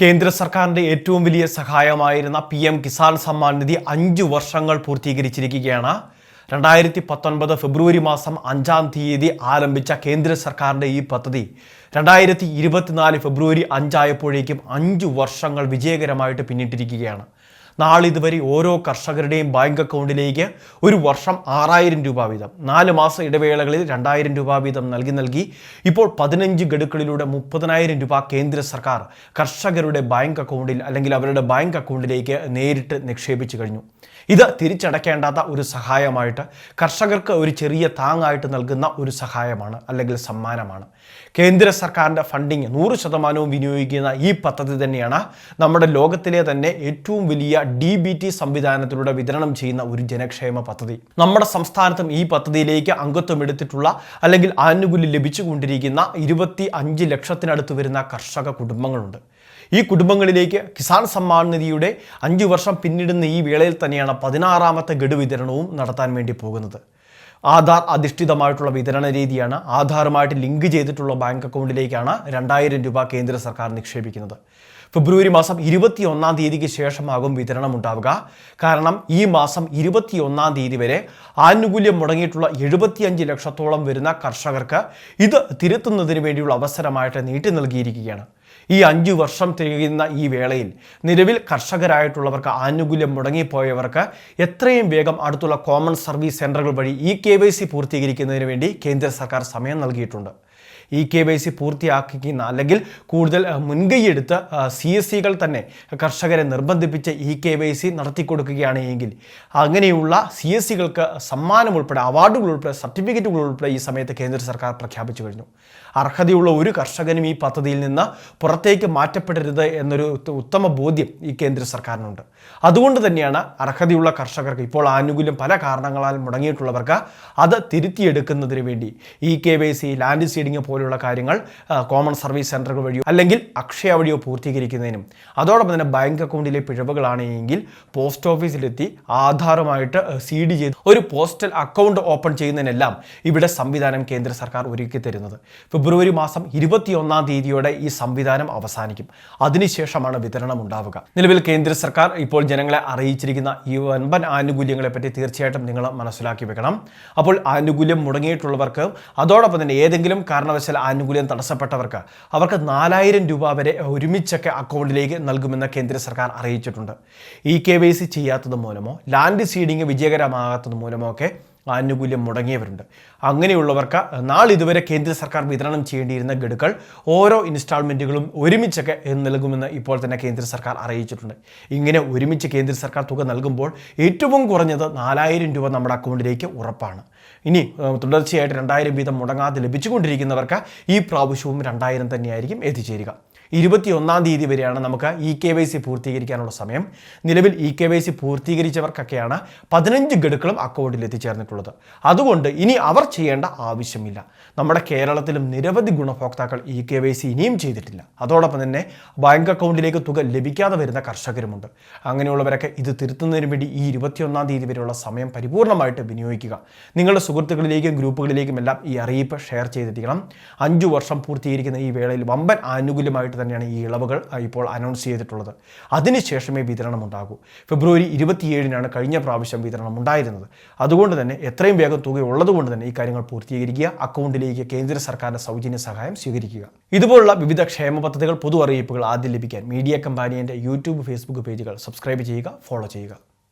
കേന്ദ്ര സർക്കാരിന്റെ ഏറ്റവും വലിയ സഹായമായിരുന്ന പി എം കിസാൻ സമ്മാൻ നിധി അഞ്ച് വർഷങ്ങൾ പൂർത്തീകരിച്ചിരിക്കുകയാണ്. രണ്ടായിരത്തി പത്തൊൻപത് ഫെബ്രുവരി മാസം അഞ്ചാം തീയതി ആരംഭിച്ച കേന്ദ്ര സർക്കാരിന്റെ ഈ പദ്ധതി രണ്ടായിരത്തി ഇരുപത്തിനാല് ഫെബ്രുവരി അഞ്ചായപ്പോഴേക്കും അഞ്ചു വർഷങ്ങൾ വിജയകരമായിട്ട് പിന്നിട്ടിരിക്കുകയാണ്. നാളിതുവരെ ഓരോ കർഷകരുടെയും ബാങ്ക് അക്കൗണ്ടിലേക്ക് ഒരു വർഷം ആറായിരം രൂപ വീതം നാല് മാസ ഇടവേളകളിൽ രണ്ടായിരം രൂപ വീതം നൽകി നൽകി ഇപ്പോൾ പതിനഞ്ച് ഗഡുക്കളിലൂടെ മുപ്പതിനായിരം രൂപ കേന്ദ്ര സർക്കാർ കർഷകരുടെ ബാങ്ക് അക്കൗണ്ടിൽ അല്ലെങ്കിൽ അവരുടെ ബാങ്ക് അക്കൗണ്ടിലേക്ക് നേരിട്ട് നിക്ഷേപിച്ചു കഴിഞ്ഞു. ഇത് തിരിച്ചടയ്ക്കേണ്ടാത്ത ഒരു സഹായമായിട്ട് കർഷകർക്ക് ഒരു ചെറിയ താങ്ങായിട്ട് നൽകുന്ന ഒരു സഹായമാണ് അല്ലെങ്കിൽ സമ്മാനമാണ്. കേന്ദ്ര സർക്കാരിന്റെ ഫണ്ടിങ് നൂറ് ശതമാനവും വിനിയോഗിക്കുന്ന ഈ പദ്ധതി തന്നെയാണ് നമ്മുടെ ലോകത്തിലെ തന്നെ ഏറ്റവും വലിയ ഡി ബി ടി സംവിധാനത്തിലൂടെ വിതരണം ചെയ്യുന്ന ഒരു ജനക്ഷേമ പദ്ധതി. നമ്മുടെ സംസ്ഥാനത്തും ഈ പദ്ധതിയിലേക്ക് അംഗത്വം എടുത്തിട്ടുള്ള അല്ലെങ്കിൽ ആനുകൂല്യം ലഭിച്ചുകൊണ്ടിരിക്കുന്ന ഇരുപത്തി അഞ്ച് ലക്ഷത്തിനടുത്ത് വരുന്ന കർഷക കുടുംബങ്ങളുണ്ട്. ഈ കുടുംബങ്ങളിലേക്ക് കിസാൻ സമ്മാൻ നിധിയുടെ അഞ്ചു വർഷം പിന്നിടുന്ന ഈ വേളയിൽ തന്നെയാണ് പതിനാറാമത്തെ ഗഡു വിതരണവും നടത്താൻ വേണ്ടി പോകുന്നത്. ആധാർ അധിഷ്ഠിതമായിട്ടുള്ള വിതരണ രീതിയാണ് ആധാറുമായിട്ട് ലിങ്ക് ചെയ്തിട്ടുള്ള ബാങ്ക് അക്കൗണ്ടിലേക്കാണ് രണ്ടായിരം രൂപ കേന്ദ്ര സർക്കാർ നിക്ഷേപിക്കുന്നത്. ഫെബ്രുവരി മാസം ഇരുപത്തി ഒന്നാം തീയതിക്ക് ശേഷമാകും വിതരണം ഉണ്ടാവുക കാരണം ഈ മാസം ഇരുപത്തി ഒന്നാം തീയതി വരെ ആനുകൂല്യം മുടങ്ങിയിട്ടുള്ള എഴുപത്തിയഞ്ച് ലക്ഷത്തോളം വരുന്ന കർഷകർക്ക് ഇത് തിരുത്തുന്നതിന് വേണ്ടിയുള്ള അവസരമായിട്ട് നീട്ടി നൽകിയിരിക്കുകയാണ്. ഈ അഞ്ചു വർഷം തികയുന്ന ഈ വേളയിൽ നിലവിൽ കർഷകരായിട്ടുള്ളവർക്ക് ആനുകൂല്യം മുടങ്ങിപ്പോയവർക്ക് എത്രയും വേഗം അടുത്തുള്ള കോമൺ സർവീസ് സെന്ററുകൾ വഴി ഈ കെ പൂർത്തീകരിക്കുന്നതിന് വേണ്ടി കേന്ദ്ര സർക്കാർ സമയം നൽകിയിട്ടുണ്ട്. ഇ കെ വൈ സി പൂർത്തിയാക്കിക്കുന്ന അല്ലെങ്കിൽ കൂടുതൽ മുൻകൈയെടുത്ത് സി എസ് സികൾ തന്നെ കർഷകരെ നിർബന്ധിപ്പിച്ച് ഇ കെ വൈ സി നടത്തിക്കൊടുക്കുകയാണ് എങ്കിൽ അങ്ങനെയുള്ള സി എസ് സികൾക്ക് സമ്മാനം ഉൾപ്പെടെ അവാർഡുകൾ ഉൾപ്പെടെ സർട്ടിഫിക്കറ്റുകൾ ഉൾപ്പെടെ ഈ സമയത്ത് കേന്ദ്ര സർക്കാർ പ്രഖ്യാപിച്ചു കഴിഞ്ഞു. അർഹതയുള്ള ഒരു കർഷകനും ഈ പദ്ധതിയിൽ നിന്ന് പുറത്തേക്ക് മാറ്റപ്പെടരുത് എന്നൊരു ഉത്തമ ബോധ്യം ഈ കേന്ദ്ര സർക്കാരിനുണ്ട്. അതുകൊണ്ട് തന്നെയാണ് അർഹതയുള്ള കർഷകർക്ക് ഇപ്പോൾ ആനുകൂല്യം പല കാരണങ്ങളാൽ മുടങ്ങിയിട്ടുള്ളവർക്ക് അത് തിരുത്തിയെടുക്കുന്നതിന് വേണ്ടി E K Y C land seeding പോലുള്ള കാര്യങ്ങൾ കോമൺ സർവീസ് സെന്ററുകൾ വഴിയോ അല്ലെങ്കിൽ അക്ഷയ വഴിയോ പൂർത്തീകരിക്കുന്നതിനും. അതോടൊപ്പം തന്നെ ബാങ്ക് അക്കൗണ്ടിലെ പിഴവുകളാണെങ്കിൽ പോസ്റ്റ് ഓഫീസിലെത്തി ആധാറുമായിട്ട് സീഡ് ചെയ്ത് ഒരു പോസ്റ്റൽ അക്കൗണ്ട് ഓപ്പൺ ചെയ്യുന്നതിനെല്ലാം ഇവിടെ സംവിധാനം കേന്ദ്ര സർക്കാർ ഒരുക്കി തരുന്നത്. ഫെബ്രുവരി മാസം ഇരുപത്തിയൊന്നാം തീയതിയോടെ ഈ സംവിധാനം അവസാനിക്കും. അതിനുശേഷമാണ് വിതരണം ഉണ്ടാവുക. നിലവിൽ കേന്ദ്ര സർക്കാർ ഇപ്പോൾ ജനങ്ങളെ അറിയിച്ചിരിക്കുന്ന ഈ വൻപൻ ആനുകൂല്യങ്ങളെ പറ്റി തീർച്ചയായിട്ടും നിങ്ങൾ മനസ്സിലാക്കി വെക്കണം. അപ്പോൾ ആനുകൂല്യം മുടങ്ങിയിട്ടുള്ളവർക്ക് അതോടൊപ്പം തന്നെ ഏതെങ്കിലും കാരണവശാൽ ആനുകൂല്യം തടസ്സപ്പെട്ടവർക്ക് അവർക്ക് നാലായിരം രൂപ വരെ ഒരുമിച്ചൊക്കെ അക്കൗണ്ടിലേക്ക് നൽകുമെന്ന് കേന്ദ്ര സർക്കാർ അറിയിച്ചിട്ടുണ്ട്. ഇ കെ വൈ സി ചെയ്യാത്തത് മൂലമോ ലാൻഡ് സീഡിങ് വിജയകരമാകാത്തത് മൂലമോ ഒക്കെ ആനുകൂല്യം മുടങ്ങിയവരുണ്ട്. അങ്ങനെയുള്ളവർക്ക് നാളിതുവരെ കേന്ദ്ര സർക്കാർ വിതരണം ചെയ്യേണ്ടിയിരുന്ന ഗഡുക്കൾ ഓരോ ഇൻസ്റ്റാൾമെന്റുകളും ഒരുമിച്ചൊക്കെ നൽകുമെന്ന് ഇപ്പോൾ തന്നെ കേന്ദ്ര സർക്കാർ അറിയിച്ചിട്ടുണ്ട്. ഇങ്ങനെ ഒരുമിച്ച് കേന്ദ്ര സർക്കാർ തുക നൽകുമ്പോൾ ഏറ്റവും കുറഞ്ഞത് നാലായിരം രൂപ നമ്മുടെ അക്കൗണ്ടിലേക്ക് ഉറപ്പാണ്. ഇനി തുടർച്ചയായിട്ട് രണ്ടായിരം വീതം മുടങ്ങാതെ ലഭിച്ചുകൊണ്ടിരിക്കുന്നവർക്ക് ഈ പ്രാവശ്യവും രണ്ടായിരം തന്നെയായിരിക്കും എത്തിച്ചേരുക. ഇരുപത്തിയൊന്നാം തീയതി വരെയാണ് നമുക്ക് ഇ കെ വൈ സി പൂർത്തീകരിക്കാനുള്ള സമയം. നിലവിൽ ഇ കെ വൈ സി പൂർത്തീകരിച്ചവർക്കൊക്കെയാണ് പതിനഞ്ച് ഗഡുക്കളും അക്കൗണ്ടിൽ എത്തിച്ചേർന്നിട്ടുള്ളത്. അതുകൊണ്ട് ഇനി അവർ ചെയ്യേണ്ട ആവശ്യമില്ല. നമ്മുടെ കേരളത്തിലും നിരവധി ഗുണഭോക്താക്കൾ ഇ കെ വൈ സി ഇനിയും ചെയ്തിട്ടില്ല. അതോടൊപ്പം തന്നെ ബാങ്ക് അക്കൗണ്ടിലേക്ക് തുക ലഭിക്കാതെ വരുന്ന കർഷകരുമുണ്ട്. അങ്ങനെയുള്ളവരൊക്കെ ഇത് തിരുത്തുന്നതിന് വേണ്ടി ഈ ഇരുപത്തിയൊന്നാം തീയതി വരെയുള്ള സമയം പരിപൂർണമായിട്ട് വിനിയോഗിക്കുക. നിങ്ങളുടെ സുഹൃത്തുക്കളിലേക്കും ഗ്രൂപ്പുകളിലേക്കും എല്ലാം ഈ അറിയിപ്പ് ഷെയർ ചെയ്തിരിക്കണം അഞ്ചു വർഷം പൂർത്തീകരിക്കുന്ന ഈ വേളയിൽ വമ്പൻ ആനുകൂല്യമായിട്ട് തന്നെയാണ് ഈ ഇളവുകൾ ഇപ്പോൾ അനൗൺസ് ചെയ്തിട്ടുള്ളത്. അതിനുശേഷമേ വിതരണം ഉണ്ടാകൂ ഫെബ്രുവരി ഇരുപത്തിയേഴിനാണ് കഴിഞ്ഞ പ്രാവശ്യം വിതരണം ഉണ്ടായിരുന്നത് അതുകൊണ്ട് തന്നെ എത്രയും വേഗം തുക ഉള്ളതുകൊണ്ട് തന്നെ ഈ കാര്യങ്ങൾ പൂർത്തീകരിക്കുക അക്കൗണ്ടിലേക്ക് കേന്ദ്ര സർക്കാരിന്റെ സൗജന്യ സഹായം സ്വീകരിക്കുക. ഇതുപോലുള്ള വിവിധ ക്ഷേമ പദ്ധതികൾ പൊതു അറിയിപ്പുകൾ ആദ്യം ലഭിക്കാൻ മീഡിയ കമ്പാനിയന്റെ യൂട്യൂബ് ഫേസ്ബുക്ക് പേജുകൾ സബ്സ്ക്രൈബ് ചെയ്യുക ഫോളോ ചെയ്യുക.